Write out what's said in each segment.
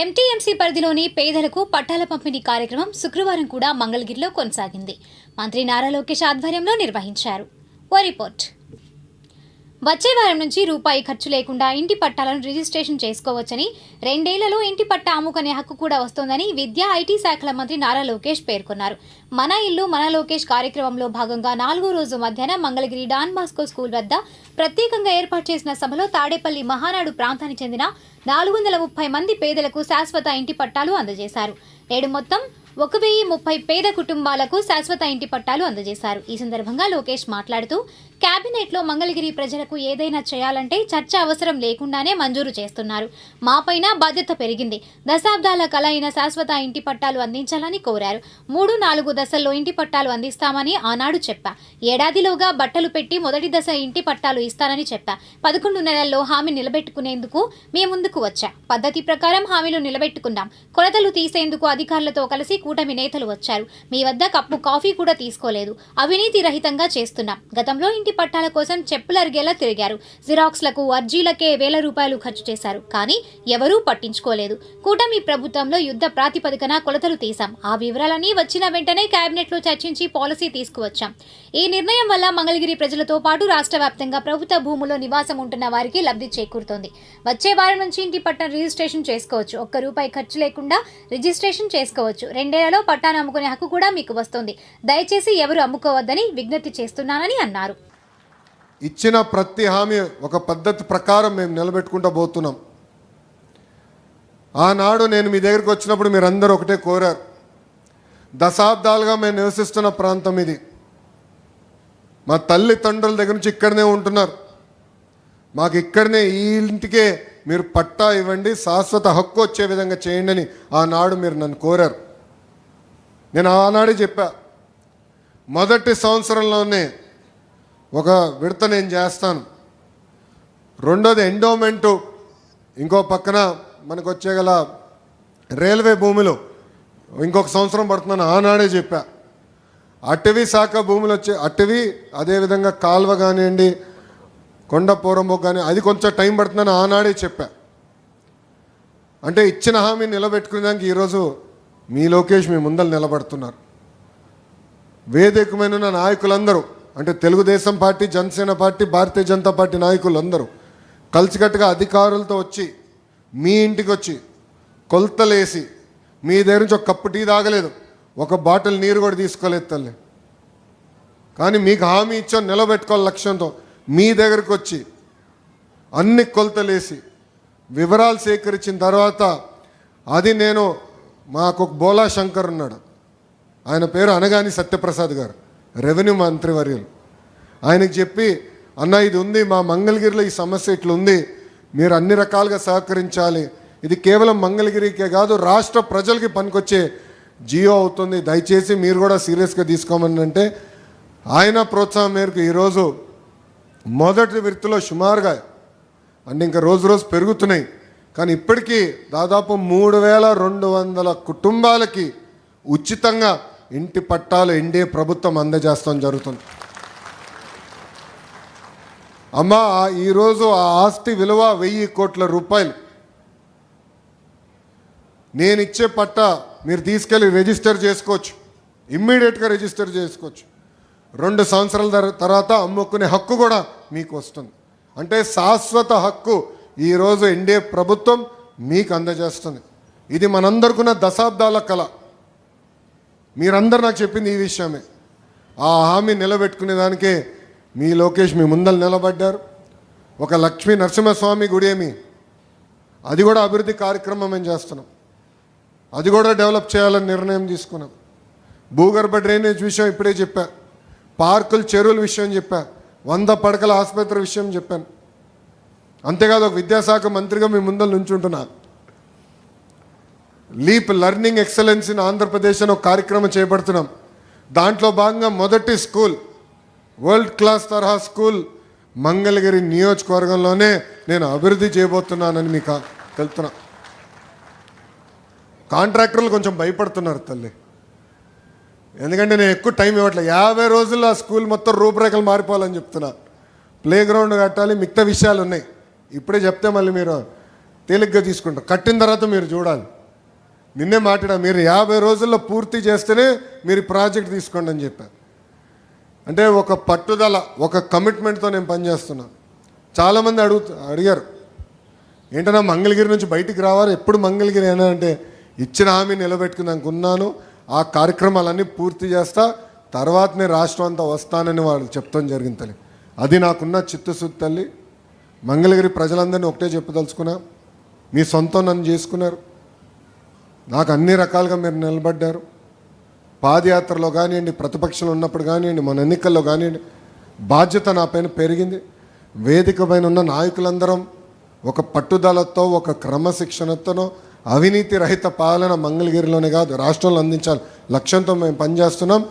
MTMC పరిధిలోని పేదలకు పట్టాల పంపిణీ కార్యక్రమం శుక్రవారం కూడా మంగళగిరిలో కొనసాగింది. మంత్రి నారా లోకేష్ ఆధ్వర్యంలో నిర్వహించారు. ఓ రిపోర్ట్. వచ్చే వారం నుంచి రూపాయి ఖర్చు లేకుండా ఇంటి పట్టాలను రిజిస్ట్రేషన్ చేసుకోవచ్చని రెండేళ్ళలో ఇంటి పట్టా అమ్ముకునే హక్కు కూడా వస్తోందని విద్యా ఐటీ శాఖల మంత్రి నారా లోకేష్ పేర్కొన్నారు. మన ఇల్లు మన లోకేష్ కార్యక్రమంలో భాగంగా నాలుగో రోజు మధ్యాహ్నం మంగళగిరి డాన్ బాస్కో స్కూల్ వద్ద ప్రత్యేకంగా ఏర్పాటు చేసిన సభలో తాడేపల్లి మహానాడు ప్రాంతానికి చెందిన నాలుగు వందల ముప్పై మంది పేదలకు శాశ్వత ఇంటి పట్టాలు అందజేశారు. నేడు మొత్తం ఒక వెయ్యి ముప్పై పేద కుటుంబాలకు శాశ్వత ఇంటి పట్టాలు అందజేశారు. ఈ సందర్భంగా లోకేష్ మాట్లాడుతూ క్యాబినెట్లో మంగళగిరి ప్రజలకు ఏదైనా చేయాలంటే చర్చ అవసరం లేకుండానే మంజూరు చేస్తున్నారు. మాపైన బాధ్యత పెరిగింది. దశాబ్దాల కల అయిన శాశ్వత ఇంటి పట్టాలు అందించాలని కోరారు. మూడు నాలుగు దశల్లో ఇంటి పట్టాలు అందిస్తామని ఆనాడు చెప్పా. ఏడాదిలోగా బట్టలు పెట్టి మొదటి దశ ఇంటి పట్టాలు ఇస్తానని చెప్పా. పదకొండు నెలల్లో హామీ నిలబెట్టుకునేందుకు మీ ముందుకు వచ్చా. పద్ధతి ప్రకారం హామీలు నిలబెట్టుకున్నాం. కొలతలు తీసేందుకు అధికారులతో కలిసి కూటమి నేతలు వచ్చారు. మీ వద్ద కప్పు కాఫీ కూడా తీసుకోలేదు. అవినీతి రహితంగా చేస్తున్నాం. గతంలో ఇంటి పట్టాల కోసం చెప్పులు అరిగేలా తిరిగారు. జిరాక్స్లకు అర్జీలకే వేల రూపాయలు ఖర్చు చేశారు. కానీ ఎవరూ పట్టించుకోలేదు. కూటమి ప్రభుత్వంలో యుద్ధ ప్రాతిపదికన కొలతలు తీశాం. ఆ వివరాలన్నీ వచ్చిన వెంటనే కేబినెట్లో చర్చించి పాలసీ తీసుకువచ్చాం. ఈ నిర్ణయం వల్ల మంగళగిరి ప్రజలతో పాటు రాష్ట్ర వ్యాప్తంగా ప్రభుత్వ భూముల్లో నివాసం ఉంటున్న వారికి లబ్ధి చేకూరుతోంది. వచ్చే వారం నుంచి ఇంటి పట్టణ రిజిస్ట్రేషన్ చేసుకోవచ్చు. ఒక్క రూపాయి ఖర్చు లేకుండా రిజిస్ట్రేషన్ చేసుకోవచ్చు. రెండు రెండేళ్ళలో పట్టాను అమ్ముకునే హక్కు కూడా మీకు వస్తుంది. దయచేసి ఎవరు అమ్ముకోవద్దని విజ్ఞప్తి చేస్తున్నానని అన్నారు. ఇచ్చిన ప్రతి హామీ ఒక పద్ధతి ప్రకారం మేము నిలబెట్టుకుంటూ పోతున్నాం. ఆనాడు నేను మీ దగ్గరికి వచ్చినప్పుడు మీరందరూ ఒకటే కోరారు. దశాబ్దాలుగా మేము నివసిస్తున్న ప్రాంతం ఇది. మా తల్లిదండ్రుల దగ్గర నుంచి ఇక్కడనే ఉంటున్నారు. మాకు ఇక్కడనే ఈ ఇంటికే మీరు పట్టా ఇవ్వండి శాశ్వత హక్కు వచ్చే విధంగా చేయండి అని ఆనాడు మీరు నన్ను కోరారు. నేను ఆనాడే చెప్పా మొదటి సంవత్సరంలోనే ఒక విడత నేను చేస్తాను. రెండోది ఎండోమెంటు ఇంకో పక్కన మనకు వచ్చేగల రైల్వే భూములు ఇంకొక సంవత్సరం పడుతుందని ఆనాడే చెప్పా. అటవీ శాఖ భూములు వచ్చే అటవీ అదేవిధంగా కాల్వ కానివ్వండి కొండపూరంబో కానీ అది కొంచెం టైం పడుతుందని ఆనాడే చెప్పా. అంటే ఇచ్చిన హామీ నిలబెట్టుకునేదానికి ఈరోజు మీ లోకేష్ మీ ముందర నిలబడుతున్నారు. వేదికమైన ఉన్న నాయకులందరూ అంటే Telugu Desam party Janasena party Bharatiya Janata party నాయకులందరూ కలిసికట్టుగా అధికారులతో వచ్చి మీ ఇంటికి వచ్చి కొలతలేసి మీ దగ్గర నుంచి ఒక కప్పు టీ తాగలేదు ఒక బాటిల్ నీరు కూడా తీసుకోలేదు తల్లి. కానీ మీకు హామీ ఇచ్చాం నిలబెట్టుకోవాలి లక్ష్యంతో. మీ దగ్గరకు వచ్చి అన్ని కొలతలేసి వివరాలు సేకరించిన తర్వాత అది నేను మాకు ఒక బోలా శంకర్ ఉన్నాడు. ఆయన పేరు అనగాని సత్యప్రసాద్ గారు రెవెన్యూ మంత్రివర్యులు ఆయనకి చెప్పి అన్న ఇది ఉంది మా మంగళగిరిలో ఈ సమస్య ఇట్లుంది మీరు అన్ని రకాలుగా సహకరించాలి. ఇది కేవలం మంగళగిరికే కాదు రాష్ట్ర ప్రజలకి పనికొచ్చే జియో అవుతుంది. దయచేసి మీరు కూడా సీరియస్గా తీసుకోమని అంటే ఆయన ప్రోత్సాహం మేరకు ఈరోజు మొదటి వృత్తిలో సుమారుగా అంటే ఇంకా రోజు రోజు పెరుగుతున్నాయి. కానీ ఇప్పటికీ దాదాపు మూడు వేల రెండు వందల కుటుంబాలకి ఉచితంగా ఇంటి పట్టాలు ఎన్డీఏ ప్రభుత్వం అందజేస్తాం జరుగుతుంది. అమ్మా ఈరోజు ఆ ఆస్తి విలువ వెయ్యి కోట్ల రూపాయలు. నేను ఇచ్చే పట్ట మీరు తీసుకెళ్ళి రిజిస్టర్ చేసుకోవచ్చు. ఇమ్మీడియట్గా రిజిస్టర్ చేసుకోవచ్చు. రెండు సంవత్సరాల తర్వాత అమ్ముకునే హక్కు కూడా మీకు వస్తుంది. అంటే శాశ్వత హక్కు ఈరోజు ఎన్డీఏ ప్రభుత్వం మీకు అందజేస్తుంది. ఇది మనందరికున్న దశాబ్దాల కళ. మీరందరూ నాకు చెప్పింది ఈ విషయమే. ఆ హామీ నిలబెట్టుకునే దానికే మీ లోకేష్ మీ ముందర నిలబడ్డారు. ఒక లక్ష్మీ నరసింహస్వామి గుడి ఏమి? అది కూడా అభివృద్ధి కార్యక్రమం మేము చేస్తున్నాం. అది కూడా డెవలప్ చేయాలని నిర్ణయం తీసుకున్నాం. భూగర్భ డ్రైనేజ్ విషయం ఇప్పుడే చెప్పా. పార్కులు చెరువుల విషయం చెప్పా. వంద పడకల ఆసుపత్రి విషయం చెప్పాను. అంతేకాదు ఒక విద్యాశాఖ మంత్రిగా మీ ముందర నుంచుంటున్నాను leap learning excellence in Andhra Pradesh అని ఒక కార్యక్రమం చేపడుతున్నాం. దాంట్లో భాగంగా మొదటి స్కూల్ వరల్డ్ క్లాస్ తరహా స్కూల్ మంగళగిరి నియోజకవర్గంలోనే నేను అభివృద్ధి చేయబోతున్నానని మీకు తెలుతున్నా కాంట్రాక్టర్లు కొంచెం భయపడుతున్నారు తల్లి. ఎందుకంటే నేను ఎక్కువ టైం ఇవ్వట్లేదు యాభై రోజుల్లో ఆ స్కూల్ మొత్తం రూపురేఖలు మారిపోవాలని చెప్తున్నా. ప్లే గ్రౌండ్ కట్టాలి మిగతా విషయాలు ఉన్నాయి. ఇప్పుడే చెప్తే మళ్ళీ మీరు తేలిగ్గా తీసుకుంటాం కట్టిన తర్వాత మీరు చూడాలి. నిన్నే మాట్లాడా మీరు యాభై రోజుల్లో పూర్తి చేస్తేనే మీరు ప్రాజెక్ట్ తీసుకోండి అని చెప్పారు అంటే ఒక పట్టుదల ఒక కమిట్మెంట్తో నేను పనిచేస్తున్నాను చాలామంది అడుగు అడిగారు. ఏంటన్నా మంగళగిరి నుంచి బయటికి రావాలి? ఎప్పుడు మంగళగిరి అయినా అంటే ఇచ్చిన హామీ నిలబెట్టుకున్నాక ఉన్నాను ఆ కార్యక్రమాలన్నీ పూర్తి చేస్తా తర్వాత నేను రాష్ట్రం అంతా వస్తానని వాళ్ళు చెప్తాం జరిగింది తల్లి. అది నాకున్న చిత్తశుద్ధి తల్లి. మంగళగిరి ప్రజలందరినీ ఒకటే చెప్పదలుచుకున్నా మీ సొంతం నన్ను చేసుకున్నారు. నాకు అన్ని రకాలుగా మీరు నిలబడ్డారు. పాదయాత్రలో కానివ్వండి ప్రతిపక్షంలో ఉన్నప్పుడు కానివ్వండి మన ఎన్నికల్లో కానివ్వండి బాధ్యత నా పైన పెరిగింది. వేదిక పైన ఉన్న నాయకులందరం ఒక పట్టుదలతో ఒక క్రమశిక్షణతోనో అవినీతి రహిత పాలన మంగళగిరిలోనే కాదు రాష్ట్రంలో అందించాలి. లక్ష్యంతో మేము పనిచేస్తున్నాం.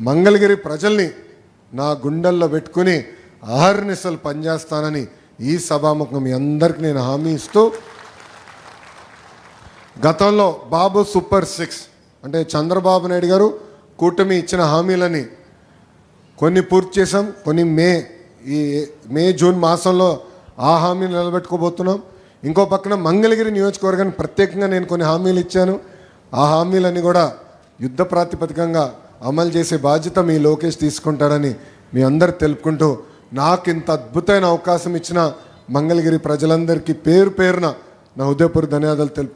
మంగళగిరి ప్రజల్ని నా గుండెల్లో పెట్టుకుని ఆహర్నిశలు పనిచేస్తానని ఈ సభాముఖం మీ అందరికీ నేను హామీ ఇస్తూ గతంలో బాబు సూపర్ సిక్స్ అంటే చంద్రబాబు నాయుడు గారు కూటమి ఇచ్చిన హామీలని కొన్ని పూర్తి చేసాం కొన్ని మే ఈ మే జూన్ మాసంలో ఆ హామీని నిలబెట్టుకోబోతున్నాం. ఇంకో పక్కన మంగళగిరి నియోజకవర్గానికి ప్రత్యేకంగా నేను కొన్ని హామీలు ఇచ్చాను. ఆ హామీలన్నీ కూడా యుద్ధ ప్రాతిపదికంగా అమలు చేసే బాధ్యత మీ లోకేష్ తీసుకుంటాడని మీ అందరు తెలుపుకుంటూ నాకు ఇంత అద్భుతమైన అవకాశం ఇచ్చిన మంగళగిరి ప్రజలందరికీ పేరు పేరున నా ఉదయపూర్ ధన్యవాదాలు తెలుపు